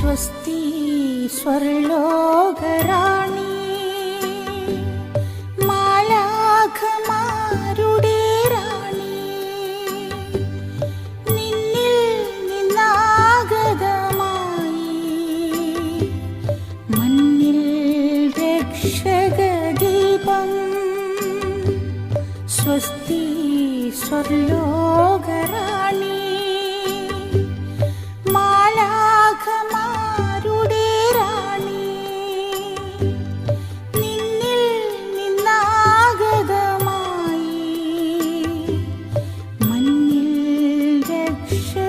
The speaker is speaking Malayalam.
സ്വസ്തി സ്വർലോകരാണി. മാലാഖമാരുടെ റാണി. നിന്നിൽ നിന്നാഗതമായി. മണ്ണിൽ രക്ഷകദീപം. സ്വസ്തി സ്വർലോ show.